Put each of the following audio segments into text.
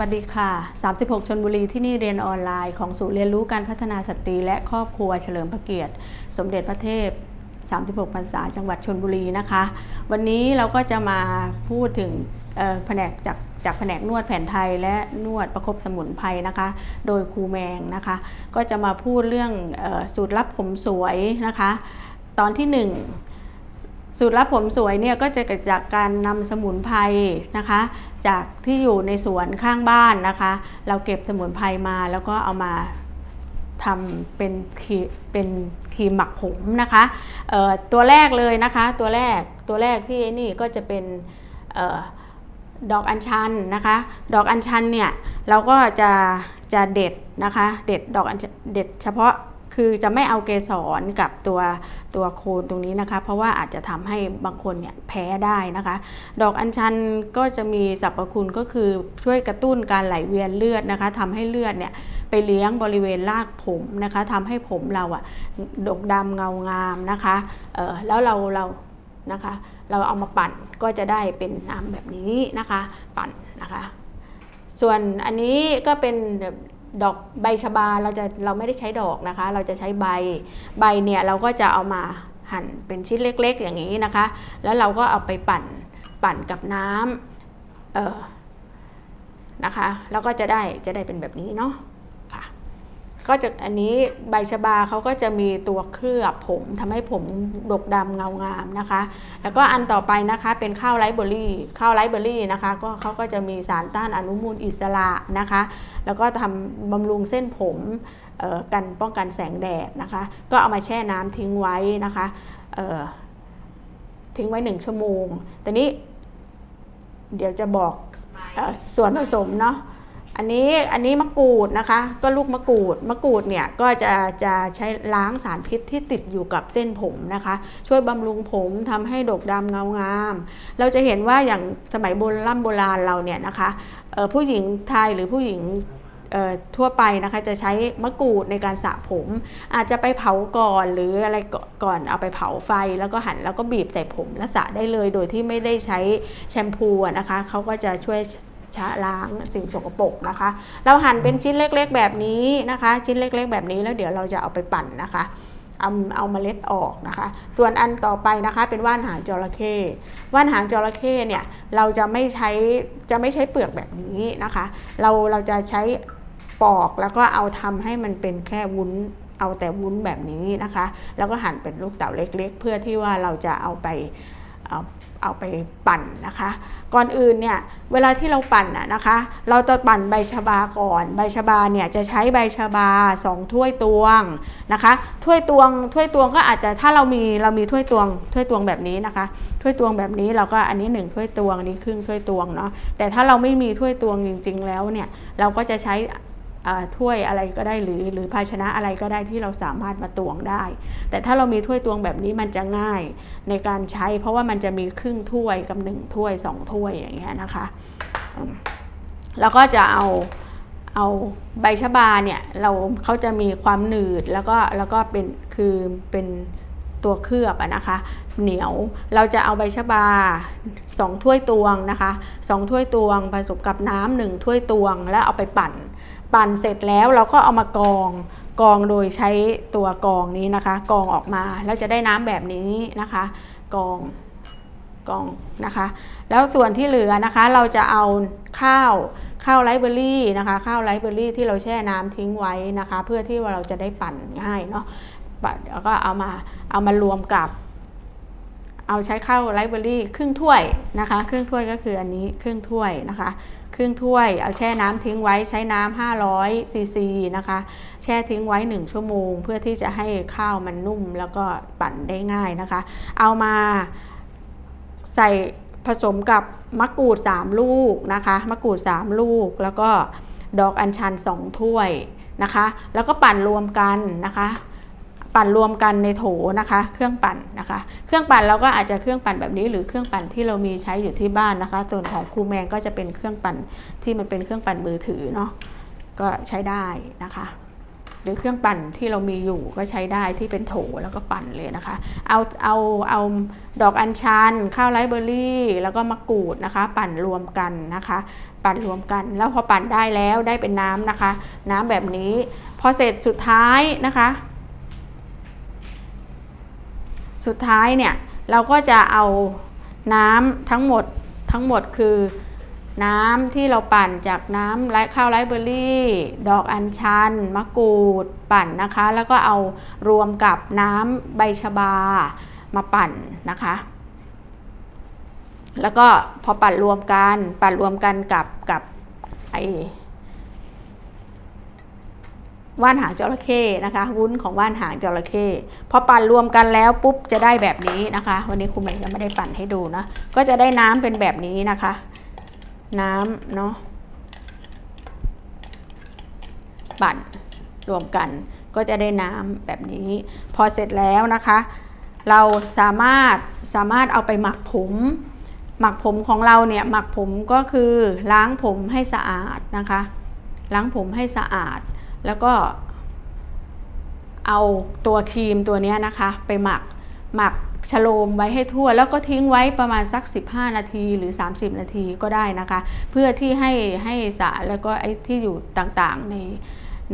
วัสดีค่ะ 36 ชนบุรีที่นี่เรียนออนไลน์ของศูนย์เรียนรู้การพัฒนาสตรีและครอบครัวเฉลิมพระเกียรติ สมเด็จพระเทพ 36 พรรษาจังหวัดชนบุรีนะคะ วันนี้เราก็จะมาพูดถึงแผนกจากจากแผนกนวดแผนไทยและนวดประคบสมุนไพรนะคะ โดยครูแมงนะคะ ก็จะมาพูดเรื่องออสูตรลับผมสวยนะคะ ตอนที่หนึ่ง สูตรลับผมสวยเนี่ยก็จะเกิดจากการนำสมุนไพรนะคะ จากที่อยู่ในสวนข้างบ้านนะคะ เราเก็บสมุนไพรมาแล้วก็เอามาทำเป็นครีเป็นครีมหมักผมนะคะตัวแรกเลยนะคะตัวแรกตัวแรกที่นี่ก็จะเป็นออดอกอัญชันนะคะ ดอกอัญชันเนี่ยเราก็จะจะเด็ดนะคะ เด็ดดอกอัญชันเด็ดเฉพาะ คือจะไม่เอาเกสรกับตัวตัวโคนตรงนี้นะคะ เพราะว่าอาจจะทำให้บางคนเนี่ยแพ้ได้นะคะ ดอกอัญชันก็จะมีสรรพคุณก็คือช่วยกระตุ้นการไหลเวียนเลือดนะคะทำให้เลือดเนี่ยไปเลี้ยงบริเวณรากผมนะคะทำให้ผมเราอะดกดำเงางามนะคะเออแล้วเราเรานะคะ เราเอามาปั่นก็จะได้เป็นน้ำแบบนี้นะคะ ปั่นนะคะ ส่วนอันนี้ก็เป็น ดอกใบชบาเราจะเราไม่ได้ใช้ดอกนะคะ เราจะใช้ใบใบเนี่ยเราก็จะเอามาหั่นเป็นชิ้นเล็ก ๆ อย่างนี้นะคะ แล้วเราก็เอาไปปั่นปั่นกับน้ำเออนะคะ แล้วก็จะได้จะได้เป็นแบบนี้เนาะค่ะ ก็จะอันนี้ใบชบาเขาก็จะมีตัวเคลือบผมทำให้ผมดกดำเงางามนะคะ แล้วก็อันต่อไปนะคะเป็นข้าวไรเบอร์รี่ข้าวไรเบอร์รี่นะคะ ก็เขาก็จะมีสารต้านอนุมูลอิสระนะคะ แล้วก็ทำบำรุงเส้นผมกันป้องกันแสงแดดนะคะ ก็เอามาแช่น้ำทิ้งไว้นะคะทิ้งไว้หนึ่งชั่วโมงแต่นี้เดี๋ยวจะบอกออส่วนผสมเนาะ อันนี้อันนี้มะกรูดนะคะ ก็ลูกมะกรูดมะกรูดเนี่ยก็จะจะใช้ล้างสารพิษที่ติดอยู่กับเส้นผมนะคะ ช่วยบำรุงผมทำให้ดกดำเงางาม เราจะเห็นว่าอย่างสมัยโบราณโบราณเราเนี่ยนะคะผู้หญิงไทยหรือผู้หญิงทั่วไปนะคะจะใช้มะกรูดในการสระผม อาจจะไปเผาก่อนหรืออะไรก่อนเอาไปเผาไฟแล้วก็หั่นแล้วก็บีบใส่ผมแล้วสระได้เลย โดยที่ไม่ได้ใช้แชมพูนะคะเขาก็จะช่วย ชะล้างสิ่งสกปรกนะคะ เราหั่นเป็นชิ้นเล็กๆ แบบนี้นะคะ ชิ้นเล็กๆ แบบนี้แล้วเดี๋ยวเราจะเอาไปปั่นนะคะ เอาเอาเมล็ดออกนะคะ ส่วนอันต่อไปนะคะ เป็นว่านหางจระเข้ว่านหางจระเข้เนี่ยเราจะไม่ใช้จะไม่ใช้เปลือกแบบนี้นะคะ เราเราจะใช้ปอกแล้วก็เอาทำให้มันเป็นแค่วุ้นเอาแต่วุ้นแบบนี้นะคะ แล้วก็หั่นเป็นลูกเต๋าเล็ก ๆ เพื่อที่ว่าเราจะเอาไป เอาเอาไปปั่นนะคะ ก่อนอื่นเนี่ยเวลาที่เราปั่นนะนะคะ เราจะปั่นใบชะบาก่อน ใบชะบาเนี่ยจะใช้ใบชะบาสองถ้วยตวงนะคะ ถ้วยตวงถ้วยตวงก็อาจจะถ้าเรามีเรามีถ้วยตวงถ้วยตวงแบบนี้นะคะ ถ้วยตวงแบบนี้เราก็อันนี้หนึ่งถ้วยตวงอันนี้ครึ่งถ้วยตวงเนาะแต่ถ้าเราไม่มีถ้วยตวงจริง ๆ แล้วเนี่ยเราก็จะใช้ ถ้วยอะไรก็ได้หรือหรือภาชนะอะไรก็ได้ที่เราสามารถมาตวงได้ แต่ถ้าเรามีถ้วยตวงแบบนี้มันจะง่ายในการใช้ เพราะว่ามันจะมีครึ่งถ้วยกับหนึ่งถ้วยสองถ้วยอย่างเงี้ยนะคะแล้วก็จะเอาเอาใบชะบาเนี่ยเราเขาจะมีความหนืดแล้วก็แล้วก็เป็นคือเป็นตัวเคลือบนะคะ เหนียวเราจะเอาใบชะบาสองถ้วยตวงนะคะสองถ้วยตวงผสมกับน้ำหนึ่งถ้วยตวง แล้วเอาไปปั่น ปั่นเสร็จแล้วเราก็เอามากองกองโดยใช้ตัวกองนี้นะคะ กองออกมาแล้วจะได้น้ำแบบนี้นะคะ กองกองนะคะ แล้วส่วนที่เหลือนะคะ เราจะเอาข้าวข้าวไรเบอร์รี่นะคะ ข้าวไรเบอร์รี่ที่เราแช่น้ำทิ้งไว้นะคะ เพื่อที่ว่าเราจะได้ปั่นง่ายเนาะปั่นแล้วก็เอามาเอามารวมกับ เอาใช้ข้าวไรเบอร์รี่ครึ่งถ้วยนะคะ ครึ่งถ้วยก็คืออันนี้ครึ่งถ้วยนะคะ ครึ่งถ้วย เอาแช่น้ำทิ้งไว้ใช้น้ำ500ซีซีนะคะ แช่ทิ้งไว้ 1 ชั่วโมง เพื่อที่จะให้ข้าวมันนุ่มแล้วก็ปั่นได้ง่ายนะคะ เอามาใส่ผสมกับมะกรูด 3 ลูกนะคะมะกรูด 3 ลูกแล้วก็ดอกอัญชัน 2 ถ้วยนะคะ แล้วก็ปั่นรวมกันนะคะ ปั่นรวมกันในโถนะคะ เครื่องปั่นนะคะ เครื่องปั่นเราก็อาจจะเครื่องปั่นแบบนี้ หรือเครื่องปั่นที่เรามีใช้อยู่ที่บ้านนะคะ ส่วนของครูแมงก็จะเป็นเครื่องปั่นที่มันเป็นเครื่องปั่นมือถือเนาะก็ใช้ได้นะคะ หรือเครื่องปั่นที่เรามีอยู่ก็ใช้ได้ที่เป็นโถแล้วก็ปั่นเลยนะคะ เอาเอาเอาดอกอัญชันข้าวไรซ์เบอร์รี่ แล้วก็มะกรูดนะคะ ปั่นรวมกันนะคะ ปั่นรวมกัน แล้วพอปั่นได้แล้วได้เป็นน้ำนะคะ น้ำแบบนี้ พอเสร็จสุดท้ายนะคะ สุดท้ายเนี่ยเราก็จะเอาน้ำทั้งหมดทั้งหมดคือน้ำที่เราปั่นจากน้ำไรข้าวไรเบอร์รี่ ดอกอัญชัน มะกรูดปั่นนะคะ แล้วก็เอารวมกับน้ำใบชะบามาปั่นนะคะ แล้วก็พอปั่นรวมกัน ปั่นรวมกันกับกับไอ ว่านหางจระเข้นะคะ วุ้นของว่านหางจระเข้พอปั่นรวมกันแล้วปุ๊บจะได้แบบนี้นะคะ วันนี้ครูใหม่จะไม่ได้ปั่นให้ดูนะ ก็จะได้น้ำเป็นแบบนี้นะคะ น้ำเนาะปั่นรวมกันก็จะได้น้ำแบบนี้ พอเสร็จแล้วนะคะ เราสามารถสามารถเอาไปหมักผมหมักผมของเราเนี่ยหมักผมก็คือล้างผมให้สะอาดนะคะ ล้างผมให้สะอาด แล้วก็เอาตัวครีมตัวนี้นะคะ ไปหมักหมักชโลมไว้ให้ทั่ว แล้วก็ทิ้งไว้ประมาณสัก 15 นาทีหรือ 30 นาทีก็ได้นะคะ เพื่อที่ให้ให้สารแล้วก็ไอ้ที่อยู่ต่างๆใน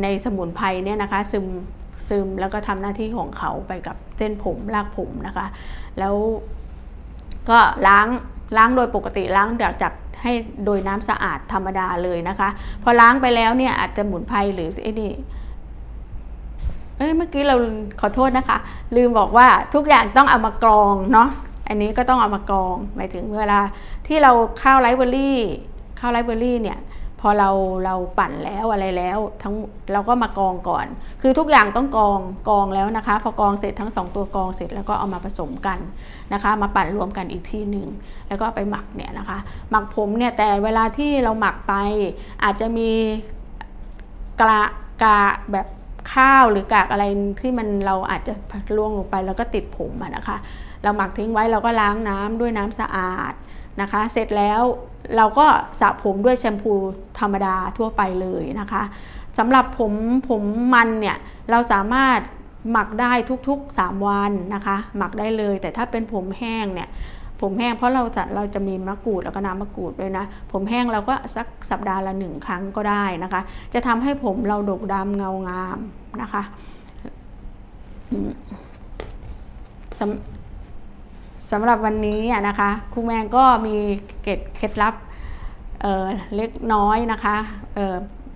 ในสมุนไพรเนี่ยนะคะซึมซึมแล้วก็ทำหน้าที่ของเขาไปกับเส้นผมรากผมนะคะ แล้วก็ล้างล้างโดยปกติล้างจากจาก ให้โดยน้ำสะอาดธรรมดาเลยนะคะ พอล้างไปแล้วเนี่ยอาจจะหมุนไพรหรือไอ้นี่เอ้ยเมื่อกี้เราขอโทษนะคะ ลืมบอกว่าทุกอย่างต้องเอามากรองเนาะอันนี้ก็ต้องเอามากรองหมายถึงเวลาที่เราข้าวไรซ์เบอร์รี่ข้าวไรซ์เบอร์รี่เนี่ย พอเราเราปั่นแล้วอะไรแล้วทั้งเราก็มากองก่อน คือทุกอย่างต้องกองกองแล้วนะคะ พอกองเสร็จทั้งสองตัวกองเสร็จแล้วก็เอามาผสมกันนะคะ มาปั่นรวมกันอีกทีหนึ่งแล้วก็ไปหมักเนี่ยนะคะ หมักผมเนี่ยแต่เวลาที่เราหมักไป อาจจะมีกระกาแบบข้าวหรือกากอะไรที่มันเราอาจจะล่วงลงไปแล้วก็ติดผมอะนะคะ เราหมักทิ้งไว้เราก็ล้างน้ำด้วยน้ำสะอาดนะคะ เสร็จแล้ว เราก็สระผมด้วยแชมพูธรรมดาทั่วไปเลยนะคะสำหรับผมผมมันเนี่ยเราสามารถหมักได้ทุกๆ 3 วันนะคะ หมักได้เลย แต่ถ้าเป็นผมแห้งเนี่ยผมแห้งเพราะเราจะเราจะมีมะกรูดแล้วก็น้ำมะกรูดด้วยนะ ผมแห้งเราก็สักสัปดาห์ละหนึ่งครั้งก็ได้นะคะ จะทำให้ผมเราดกดำเงางามนะคะ สำหรับวันนี้นะคะครูแมงก็มีเกร็ดเคล็ดลับเเล็กน้อยนะคะเ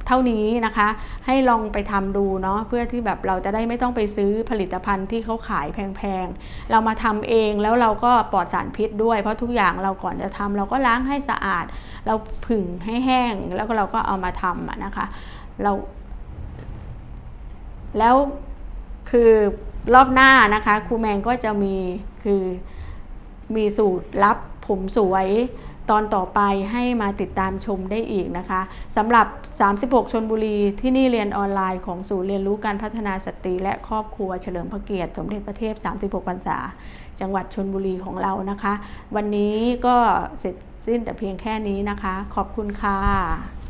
เท่านี้นะคะ ให้ลองไปทำดูเนาะเพื่อที่แบบเราจะได้ไม่ต้องไปซื้อผลิตภัณฑ์ที่เขาขายแพงๆ เรามาทำเองแล้วเราก็ปลอดสารพิษด้วย เพราะทุกอย่างเราก่อนจะทำเราก็ล้างให้สะอาด เราผึ่งให้แห้งแล้วก็เราก็เอามาทำนะคะเรา แล้วคือรอบหน้านะคะครูแมงก็จะมีคือ มีสูตรลับผมสวยตอนต่อไปให้มาติดตามชมได้อีกนะคะสำหรับ 36 ชนบุรีที่นี่เรียนออนไลน์ของศูนย์เรียนรู้การพัฒนาสตรีและครอบครัวเฉลิมพระเกียรติสมเด็จพระเทพ 36 พรรษา จังหวัดชนบุรีของเรานะคะ วันนี้ก็เสร็จสิ้นแต่เพียงแค่นี้นะคะ ขอบคุณค่ะ